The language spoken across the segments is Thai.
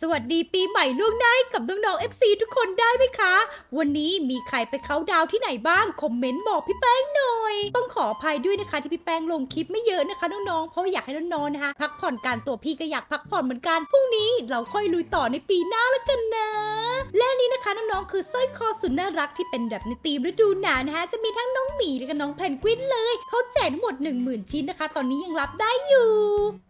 สวัสดีปีใหม่ล่วงหน้ากับน้องๆ FC ทุกคนได้ไหมคะ วันนี้มีใครไปเขาดาวที่ไหนบ้าง คอมเมนต์บอกพี่แป้งหน่อย ต้องขออภัยด้วยนะคะที่พี่แป้งลงคลิปไม่เยอะนะคะน้องๆ เพราะอยากให้น้องๆ นะคะ พักผ่อนการตัวพี่ก็อยากพักผ่อนเหมือนกัน พรุ่งนี้เราค่อยลุยต่อในปีหน้าแล้วกันนะ และนี่นะคะน้องๆ คือสร้อยคอสุดน่ารักที่เป็นแบบในธีมฤดูหนาวนะคะ จะมีทั้งน้องหมีและก็น้องแพนกวินเลย เขาแจกทั้งหมด 10,000 ชิ้นนะคะ ตอนนี้ยังรับได้อยู่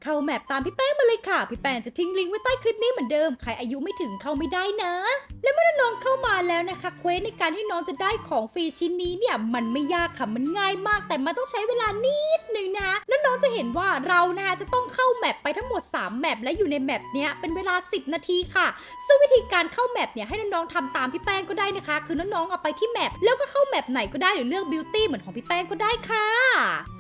เข้าแมปตามพี่แป้งมาเลยค่ะ พี่แป้งจะทิ้งลิงก์ไว้ใต้คลิปนี้เหมือนเดิม ใครอายุไม่ถึงเข้าไม่ได้นะ และเมื่อน้องเข้ามาแล้วนะคะเควสในการที่น้องจะได้ของฟรีชิ้นนี้เนี่ยมันไม่ยากค่ะมันง่ายมาก แต่มันต้องใช้เวลานิดนึงนะแล้ว จะเห็นว่าเรานะคะจะต้องเข้าแมปไปทั้งหมด 3 แมปและอยู่ในแมปเนี้ยเป็นเวลา 10 นาทีค่ะ ซึ่งวิธีการเข้าแมปเนี่ยให้น้องๆทำตามพี่แป้งก็ได้นะคะ คือน้องๆเอาไปที่แมปแล้วก็เข้าแมปไหนก็ได้หรือเลือกบิวตี้เหมือนของพี่แป้งก็ได้ค่ะ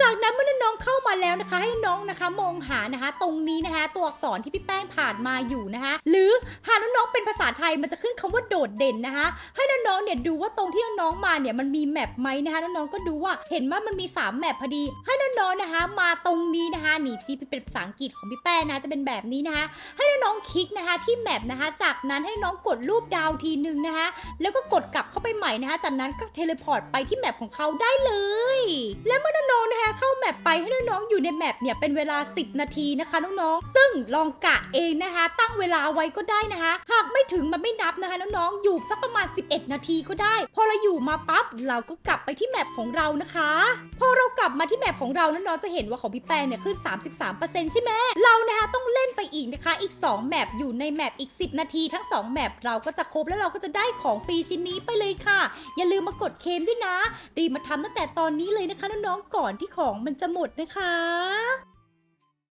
จากนั้นเมื่อน้องๆเข้ามาแล้วนะคะ ให้น้องๆนะคะ มองหานะคะ ตรงนี้นะคะ ตัวอักษรที่พี่แป้งผ่านมาอยู่นะคะ หรือหากน้องๆเป็นภาษาไทยมันจะขึ้นคำว่าโดดเด่นนะคะ ให้น้องๆเนี่ยดูว่าตรงที่น้องๆมาเนี่ยมันมีแมปไหมนะคะน้องๆก็ดูว่าเห็นว่ามันมี 3 แมปพอดี ให้น้องๆนะคะ มาตรงงนี้นะคะหนี่ที่เป็นภาษาอังกฤษของพี่แป้นะจะเป็นแบบนี้นะคะ ให้น้องคลิกนะคะที่แมปนะคะ จากนั้นให้น้องกดรูปดาวทีหนึ่งนะคะ แล้วก็กดกลับเข้าไปใหม่นะคะ จากนั้นก็เทเลพอร์ตไปที่แมปของเขาได้เลย และเมื่อน้องๆนะคะเข้าแมปไปให้น้องๆอยู่ในแมปเนี่ยเป็นเวลา 10 นาทีนะคะน้องๆซึ่งลองกะเองนะคะ ตั้งเวลาไว้ก็ได้นะคะ หากไม่ถึงมันไม่นับนะคะน้องๆอยู่สักประมาณ 11 นาทีก็ได้ พอเราอยู่มาปั๊บเราก็กลับไปที่แมปของเรานะคะ พอเรากลับมาที่แมปของเราน้องๆจะเห็นว่าของพี่แปงเนี่ยขึ้น 33%ใช่ไหมเรานะคะต้องเล่นไปอีกนะคะ อีก 2 แมปอยู่ในแมปอีก 10 นาทีทั้ง 2 แมปเราก็จะครบแล้วเราก็จะได้ของฟรีชิ้นนี้ไปเลยค่ะ อย่าลืมมากดเคมด้วยนะ รีบมาทำตั้งแต่ตอนนี้เลยนะคะน้องๆก่อนที่ของมันจะหมดนะคะ